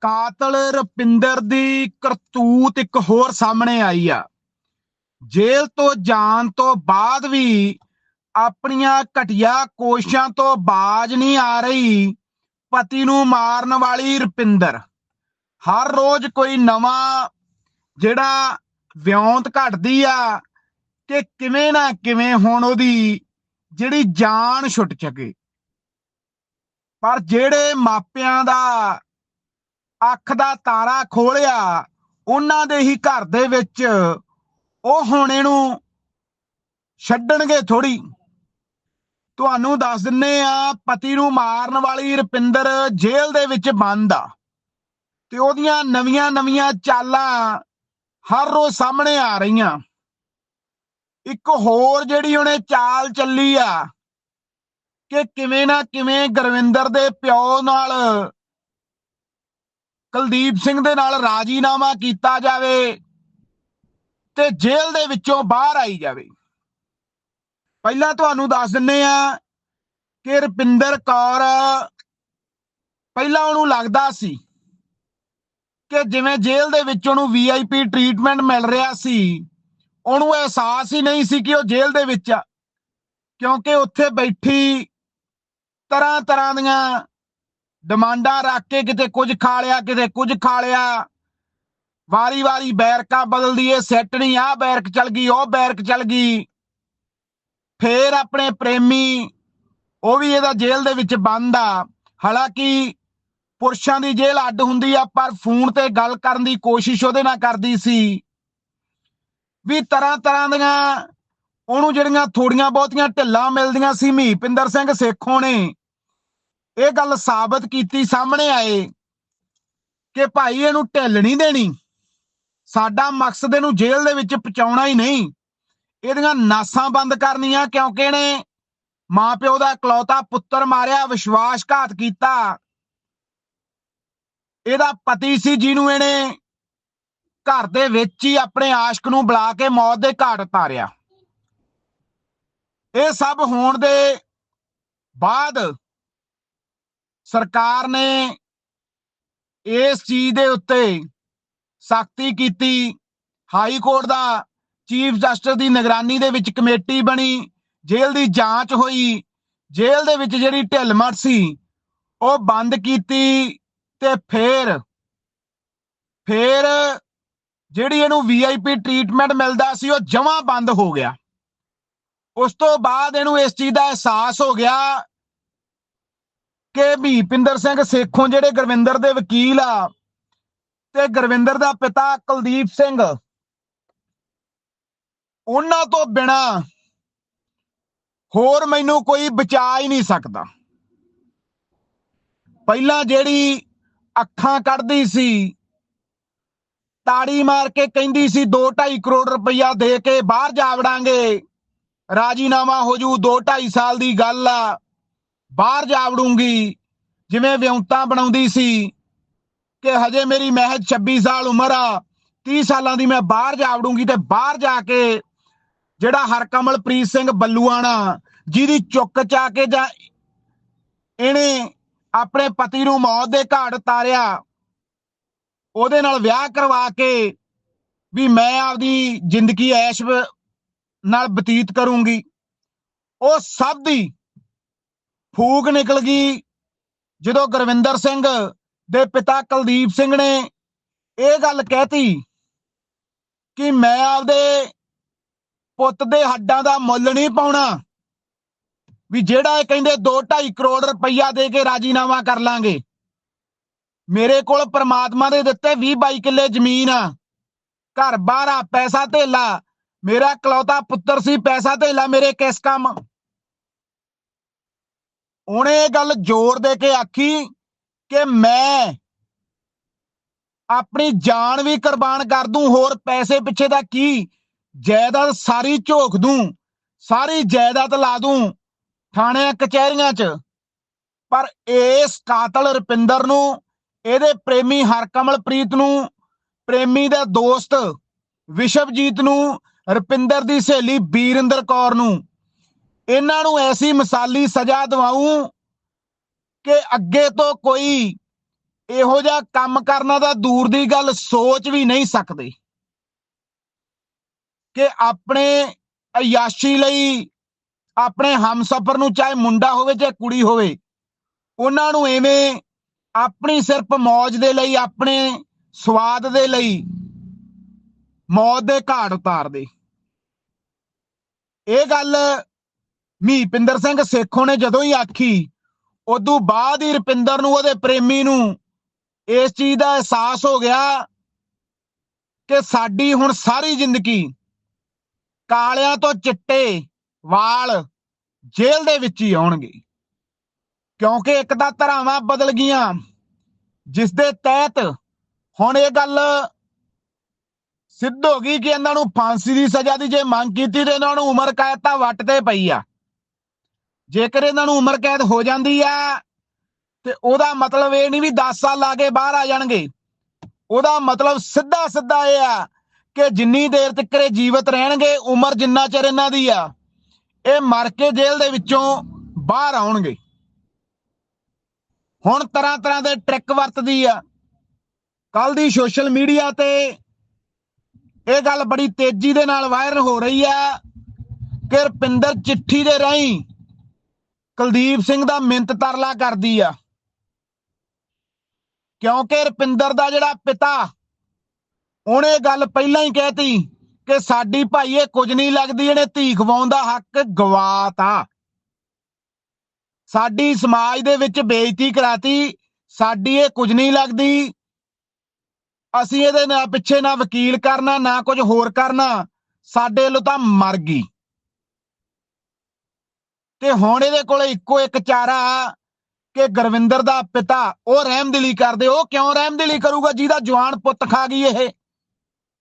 ਕਾਤਲ ਰੁਪਿੰਦਰ ਦੀ ਕਰਤੂਤ ਇੱਕ ਹੋਰ ਸਾਹਮਣੇ ਆਈ ਆ। ਜੇਲ੍ਹ ਤੋਂ ਜਾਣ ਤੋਂ ਬਾਅਦ ਵੀ ਆਪਣੀਆਂ ਘਟੀਆ ਕੋਸ਼ਿਸ਼ਾਂ ਤੋਂ ਬਾਜ ਨਹੀਂ ਆ ਰਹੀ ਪਤੀ ਨੂੰ ਮਾਰਨ ਵਾਲੀ ਰੁਪਿੰਦਰ। ਹਰ ਰੋਜ਼ ਕੋਈ ਨਵਾਂ ਜਿਹੜਾ ਵਿਉਂਤ ਘਟਦੀ ਆ ਕਿ ਕਿਵੇਂ ਨਾ ਕਿਵੇਂ ਹੁਣ ਉਹਦੀ ਜਿਹੜੀ ਜਾਨ ਛੁੱਟ ਚੁੱਕੇ। ਪਰ ਜਿਹੜੇ ਮਾਪਿਆਂ ਦਾ ਅੱਖ ਦਾ ਤਾਰਾ ਖੋਲਿਆ, ਉਹਨਾਂ ਦੇ ਹੀ ਘਰ ਦੇ ਵਿੱਚ ਉਹ ਹੋਣੇ ਨੂੰ ਛੱਡਣਗੇ ਥੋੜੀ ਤੁਹਾਨੂੰ ਦੱਸ ਦਿੰਨੇ ਆ, ਪਤੀ ਨੂੰ ਮਾਰਨ ਵਾਲੀ ਰਪਿੰਦਰ ਜੇਲ੍ਹ ਦੇ ਵਿੱਚ ਬੰਦ ਆ। ਤੇ ਉਹਦੀਆਂ ਨਵੀਆਂ ਨਵੀਆਂ ਚਾਲਾਂ ਹਰ ਰੋਜ਼ ਸਾਹਮਣੇ ਆ ਰਹੀਆਂ। ਇੱਕ ਹੋਰ ਜਿਹੜੀ ਉਹਨੇ ਚਾਲ ਚੱਲੀ ਆ, ਕਿ ਕਿਵੇਂ ਨਾ ਕਿਵੇਂ ਗੁਰਵਿੰਦਰ ਦੇ ਪਿਓ ਨਾਲ ਕੁਲਦੀਪ ਸਿੰਘ ਦੇ ਨਾਲ ਰਾਜੀਨਾਮਾ ਕੀਤਾ ਜਾਵੇ ਤੇ ਜੇਲ੍ਹ ਦੇ ਵਿੱਚੋਂ ਬਾਹਰ ਆਈ ਜਾਵੇ। ਪਹਿਲਾਂ ਤੁਹਾਨੂੰ ਦੱਸ ਦਿੰਨੇ ਆ ਕਿ ਰਪਿੰਦਰ ਕੌਰ ਪਹਿਲਾਂ ਉਹਨੂੰ ਲੱਗਦਾ ਸੀ ਕਿ ਜਿਵੇਂ ਜੇਲ੍ਹ ਦੇ ਵਿੱਚ ਉਹਨੂੰ ਵੀਆਈਪੀ ਟ੍ਰੀਟਮੈਂਟ ਮਿਲ ਰਿਹਾ ਸੀ, ਉਹਨੂੰ ਅਹਿਸਾਸ ਹੀ ਨਹੀਂ ਸੀ ਕਿ ਉਹ ਜੇਲ੍ਹ ਦੇ ਵਿੱਚ ਆ। ਕਿਉਂਕਿ ਉੱਥੇ ਬੈਠੀ ਤਰ੍ਹਾਂ ਤਰ੍ਹਾਂ ਦੀਆਂ ਡਿਮਾਂਡਾਂ ਰੱਖ ਕੇ ਕਿਤੇ ਕੁਝ ਖਾ ਲਿਆ, ਕਿਤੇ ਕੁਝ ਖਾ ਲਿਆ। ਵਾਰੀ-ਵਾਰੀ ਬੈਰਕਾਂ ਬਦਲਦੀ ਏ ਸੈੱਟ ਨਹੀਂ ਆ ਬੈਰਕ ਚਲ ਗਈ, ਉਹ ਬੈਰਕ ਚਲ ਗਈ। ਫੇਰ ਆਪਣੇ ਪ੍ਰੇਮੀ, ਉਹ ਵੀ ਇਹਦਾ ਜੇਲ੍ਹ ਦੇ ਵਿੱਚ ਬੰਦ ਆ। ਹਾਲਾਂਕਿ ਪੁਰਸ਼ਾਂ ਦੀ ਜੇਲ੍ਹ ਅੱਡ ਹੁੰਦੀ ਆ, ਪਰ ਫੋਨ ਤੇ ਗੱਲ ਕਰਨ ਦੀ ਕੋਸ਼ਿਸ਼ ਉਹਦੇ ਨਾਲ ਕਰਦੀ ਸੀ। ਵੀ ਤਰ੍ਹਾਂ ਤਰ੍ਹਾਂ ਦੀਆਂ ਉਹਨੂੰ ਜਿਹੜੀਆਂ ਥੋੜੀਆਂ ਬਹੁਤੀਆਂ ਢਿੱਲਾਂ ਮਿਲਦੀਆਂ ਸੀ, ਮਹੀਪਿੰਦਰ ਸਿੰਘ ਸੇਖੋਂ ਨੇ। ਇਹ ਗੱਲ ਸਾਬਤ ਕੀਤੀ ਸਾਹਮਣੇ ਆਏ ਕਿ ਭਾਈ ਇਹਨੂੰ ਢਿੱਲ ਨਹੀਂ ਦੇਣੀ। ਸਾਡਾ ਮਕਸਦ ਇਹਨੂੰ ਜੇਲ੍ਹ ਦੇ ਵਿੱਚ ਪਹੁੰਚਾਉਣਾ ਹੀ ਨਹੀਂ। ਇਹਦੀਆਂ ਨਾਸਾਂ ਬੰਦ ਕਰਨੀਆਂ ਕਿਉਂਕਿ ਇਹਨੇ ਮਾਪਿਓ ਦਾ ਇਕਲੌਤਾ ਪੁੱਤਰ ਮਾਰਿਆ, ਵਿਸ਼ਵਾਸਘਾਤ ਕੀਤਾ। ਇਹਦਾ ਪਤੀ ਸੀ ਜਿਹਨੂੰ ਇਹਨੇ ਘਰ ਦੇ ਵਿੱਚ ਹੀ ਆਪਣੇ ਆਸ਼ਕ ਨੂੰ ਬੁਲਾ ਕੇ ਮੌਤ ਦੇ ਘਾਟ ਉਤਾਰਿਆ। ਇਹ ਸਭ ਹੋਣ ਦੇ ਬਾਅਦ ਸਰਕਾਰ ਨੇ ਇਸ ਚੀਜ਼ ਦੇ ਉੱਤੇ ਸਖਤੀ ਕੀਤੀ। ਹਾਈ ਕੋਰਟ ਦਾ ਚੀਫ ਜਸਟਿਸ ਦੀ ਨਿਗਰਾਨੀ ਦੇ ਵਿੱਚ ਕਮੇਟੀ ਬਣੀ। ਜੇਲ੍ਹ ਦੀ ਜਾਂਚ ਹੋਈ। ਜੇਲ੍ਹ ਦੇ ਵਿੱਚ ਜਿਹੜੀ ਢਿਲਮਟ ਸੀ, ਉਹ ਬੰਦ ਕੀਤੀ ਤੇ ਫੇਰ ਫੇਰ ਜਿਹੜੀ ਇਹਨੂੰ ਵੀਆਈਪੀ ਟ੍ਰੀਟਮੈਂਟ ਮਿਲਦਾ ਸੀ, ਉਹ ਜਮਾਂ ਬੰਦ ਹੋ ਗਿਆ। ਉਸ ਤੋਂ ਬਾਅਦ ਇਹਨੂੰ ਇਸ ਚੀਜ਼ ਦਾ ਅਹਿਸਾਸ ਹੋ ਗਿਆ ਕਿ ਭੀਪਿੰਦਰ ਸਿੰਘ ਸੇਖੋਂ, ਜਿਹੜੇ ਗੁਰਵਿੰਦਰ ਦੇ ਵਕੀਲ ਆ, ਤੇ ਗੁਰਵਿੰਦਰ ਦਾ ਪਿਤਾ ਕੁਲਦੀਪ ਸਿੰਘ। ਉਹਨਾਂ ਤੋਂ ਬਿਨਾ ਹੋਰ ਮੈਨੂੰ ਕੋਈ ਬਚਾ ਹੀ ਨਹੀਂ ਸਕਦਾ। ਪਹਿਲਾਂ ਜਿਹੜੀ ਅੱਖਾਂ ਕੱਢਦੀ ਸੀ, ਤਾੜੀ ਮਾਰ ਕੇ ਕਹਿੰਦੀ ਸੀ 2.5 ਕਰੋੜ ਰੁਪਈਆ ਦੇ ਕੇ ਬਾਹਰ ਜਾ ਵੜਾਂਗੇ। ਰਾਜੀਨਾਮਾ ਹੋ ਜੂ 2.5 ਸਾਲ ਦੀ ਗੱਲ ਆ। ਬਾਹਰ ਜਾ ਵੜੂੰਗੀ। ਜਿਵੇਂ ਵਿਉਂਤਾਂ ਬਣਾਉਂਦੀ ਸੀ ਕਿ ਹਜੇ ਮੇਰੀ ਮਹਿਜ 26 ਸਾਲ ਉਮਰ ਆ 30 ਸਾਲਾਂ ਦੀ ਮੈਂ ਬਾਹਰ ਜਾ ਵੜੂੰਗੀ ਤੇ ਬਾਹਰ ਜਾ ਕੇ ਜਿਹੜਾ ਹਰਕਮਲਪ੍ਰੀਤ ਸਿੰਘ ਬੱਲੂਆਣਾ ਜਿਹਦੀ ਚੁੱਕ ਚਾ ਕੇ ਜਾਂ ਇਹਨੇ ਆਪਣੇ ਪਤੀ ਨੂੰ ਮੌਤ ਦੇ ਘਾਟ ਉਤਾਰਿਆ ਉਹਦੇ ਨਾਲ ਵਿਆਹ ਕਰਵਾ ਕੇ ਵੀ ਮੈਂ ਆਪਦੀ ਜ਼ਿੰਦਗੀ ਐਸ਼ ਨਾਲ ਬਤੀਤ ਕਰੂੰਗੀ। ਉਹ ਸਭ ਦੀ ਫੂਕ ਨਿਕਲ ਗਈ। ਜਦੋਂ ਗੁਰਵਿੰਦਰ ਸਿੰਘ ਦੇ ਪਿਤਾ ਕੁਲਦੀਪ ਸਿੰਘ ਨੇ ਇਹ ਗੱਲ ਕਹਿਤੀ ਕਿ ਮੈਂ ਆਪਦੇ ਪੁੱਤ ਦੇ ਹੱਡਾਂ ਦਾ ਮੁੱਲ ਨਹੀਂ ਪਾਉਣਾ, ਵੀ ਜਿਹੜਾ ਇਹ ਕਹਿੰਦੇ 2.5 ਕਰੋੜ ਰੁਪਈਆ ਦੇ ਕੇ ਰਾਜੀਨਾਮਾ ਕਰ ਲਾਂਗੇ। ਮੇਰੇ ਕੋਲ ਪ੍ਰਮਾਤਮਾ ਦੇ ਦਿੱਤੇ 20 22 ਕਿੱਲੇ ਜ਼ਮੀਨ ਆ, ਘਰ ਬਾਹਰ ਆ, ਪੈਸਾ ਧੇਲਾ, ਮੇਰਾ ਇਕਲੌਤਾ ਪੁੱਤਰ ਸੀ, ਪੈਸਾ ਧੇਲਾ ਮੇਰੇ ਕਿਸ ਕੰਮ ਉਹਨੇ ਇਹ ਗੱਲ ਜ਼ੋਰ ਦੇ ਕੇ ਆਖੀ ਕਿ ਮੈਂ ਆਪਣੀ ਜਾਨ ਵੀ ਕੁਰਬਾਨ ਕਰ ਦੂੰ, ਹੋਰ ਪੈਸੇ ਪਿੱਛੇ ਦਾ ਕੀ? ਜਾਇਦਾਦ ਸਾਰੀ ਝੋਕ ਦੂੰ, ਸਾਰੀ ਜਾਇਦਾਦ ਲਾ ਦੂੰ ਥਾਣਿਆਂ, ਕਚਹਿਰੀਆਂ 'ਚ। ਪਰ ਇਸ ਕਾਤਲ ਰੁਪਿੰਦਰ ਨੂੰ, ਇਹਦੇ ਪ੍ਰੇਮੀ ਹਰਕਮਲਪ੍ਰੀਤ ਨੂੰ, ਪ੍ਰੇਮੀ ਦਾ ਦੋਸਤ ਵਿਸ਼ਵਜੀਤ ਨੂੰ, ਰਪਿੰਦਰ ਦੀ ਸਹੇਲੀ ਬੀਰਿੰਦਰ ਕੌਰ ਨੂੰ ਇਹਨਾਂ ਨੂੰ ਐਸੀ ਮਿਸਾਲੀ ਸਜ਼ਾ ਦਿਵਾਉਂ ਕਿ ਅੱਗੇ ਤੋਂ ਕੋਈ ਇਹੋ ਜਿਹਾ ਕੰਮ ਕਰਨਾ ਦਾ ਦੂਰ ਦੀ ਗੱਲ ਸੋਚ ਵੀ ਨਹੀਂ ਸਕਦੇ। ਕਿ ਆਪਣੇ ਅਯਾਸ਼ੀ ਲਈ, ਆਪਣੇ ਹਮਸਫਰ ਨੂੰ ਚਾਹੇ ਮੁੰਡਾ ਹੋਵੇ ਚਾਹੇ ਕੁੜੀ ਹੋਵੇ, ਉਹਨਾਂ ਨੂੰ ਐਵੇਂ ਆਪਣੀ ਸਿਰਫ ਮौज ਦੇ ਲਈ, ਆਪਣੇ ਸਵਾਦ ਦੇ ਲਈ ਮੌਤ ਦੇ ਘਾਟ ਉਤਾਰ ਦੇ ਇਹ ਗੱਲ ਮੀਪਿੰਦਰ ਸਿੰਘ ਸੇਖੋਂ ਨੇ ਜਦੋਂ ਹੀ ਆਖੀ, ਉਦੋਂ ਬਾਅਦ ਹੀ ਰੁਪਿੰਦਰ ਨੂੰ ਉਹਦੇ ਪ੍ਰੇਮੀ ਨੂੰ ਇਸ ਚੀਜ਼ ਦਾ ਅਹਿਸਾਸ ਹੋ ਗਿਆ ਕਿ ਸਾਡੀ ਹੁਣ ਸਾਰੀ ਜ਼ਿੰਦਗੀ ਕਾਲਿਆਂ ਤੋਂ ਚਿੱਟੇ ਵਾਲ ਜੇਲ੍ਹ ਦੇ ਵਿੱਚ ਹੀ ਆਉਣਗੇ। ਕਿਉਂਕਿ ਇੱਕ ਤਾਂ ਧਰਾਵਾਂ ਬਦਲ ਗਈਆਂ, ਜਿਸ ਦੇ ਤਹਿਤ ਹੁਣ ਇਹ ਗੱਲ ਸਿੱਧ ਹੋ ਗਈ ਕਿ ਇਹਨਾਂ ਨੂੰ ਫਾਂਸੀ ਦੀ ਸਜ਼ਾ ਦੀ ਜੇ ਮੰਗ ਕੀਤੀ ਤੇ ਇਹਨਾਂ ਨੂੰ ਉਮਰ ਕੈਦ ਤਾਂ ਵੱਟ ਤੇ ਪਈ ਆ। ਜੇਕਰ ਇਹਨਾਂ ਨੂੰ ਉਮਰ ਕੈਦ ਹੋ ਜਾਂਦੀ ਆ ਤੇ ਉਹਦਾ ਮਤਲਬ ਇਹ ਨਹੀਂ ਵੀ 10 ਸਾਲ ਲਾ ਕੇ ਬਾਹਰ ਆ ਜਾਣਗੇ। ਉਹਦਾ ਮਤਲਬ ਸਿੱਧਾ ਸਿੱਧਾ ਇਹ ਆ ਕਿ ਜਿੰਨੀ ਦੇਰ ਤੱਕ ਇਹ ਜੀਵਤ ਰਹਿਣਗੇ, ਉਮਰ ਜਿੰਨਾ ਚਿਰ ਇਹਨਾਂ ਦੀ ਆ, ਇਹ ਮਰ ਕੇ ਜੇਲ੍ਹ ਦੇ ਵਿੱਚੋਂ ਬਾਹਰ ਆਉਣਗੇ। ਹੁਣ ਤਰ੍ਹਾਂ ਤਰ੍ਹਾਂ ਦੇ ਟ੍ਰਿਕ ਵਰਤਦੀ ਆ। ਕੱਲ ਦੀ ਸੋਸ਼ਲ ਮੀਡੀਆ ਤੇ ਇਹ ਗੱਲ ਬੜੀ ਤੇਜ਼ੀ ਦੇ ਨਾਲ ਵਾਇਰਲ ਹੋ ਰਹੀ ਆ ਕਿ ਰਪਿੰਦਰ ਚਿੱਠੀ ਦੇ ਰਾਹੀਂ ਕੁਲਦੀਪ ਸਿੰਘ ਦਾ ਮਿੰਤ ਤਰਲਾ ਕਰਦੀ ਆ। ਕਿਉਂਕਿ ਰਪਿੰਦਰ ਦਾ ਜਿਹੜਾ ਪਿਤਾ, ਉਹਨੇ ਗੱਲ ਪਹਿਲਾਂ ਹੀ ਕਹਿਤੀ ਕਿ ਸਾਡੀ ਭਾਈ ਇਹ ਕੁਝ ਨਹੀਂ ਲੱਗਦੀ, ਇਹਨੇ ਧੀ ਖਵਾਉਣ ਦਾ ਹੱਕ ਗਵਾਤਾ। ਸਾਡੀ ਸਮਾਜ ਦੇ ਵਿੱਚ ਬੇਇੱਜ਼ਤੀ ਕਰਾਤੀ, ਸਾਡੀ ਇਹ ਕੁਝ ਨਹੀਂ ਲੱਗਦੀ। ਅਸੀਂ ਇਹਦੇ ਨਾਲ ਪਿੱਛੇ ਨਾ ਵਕੀਲ ਕਰਨਾ, ਨਾ ਕੁਝ ਹੋਰ ਕਰਨਾ, ਸਾਡੇ ਵੱਲੋਂ ਤਾਂ ਮਰ ਗਈ। ਤੇ ਹੁਣ ਇਹਦੇ ਕੋਲੇ ਇੱਕੋ ਇੱਕ ਚਾਰਾ ਕਿ ਗੁਰਵਿੰਦਰ ਦਾ ਪਿਤਾ, ਉਹ ਰਹਿਮਦਿਲੀ ਕਰਦੇ, ਉਹ ਕਿਉਂ ਰਹਿਮਦਿਲੀ ਕਰੂਗਾ? ਜਿਹਦਾ ਜਵਾਨ ਪੁੱਤ ਖਾ ਗਈ ਇਹ।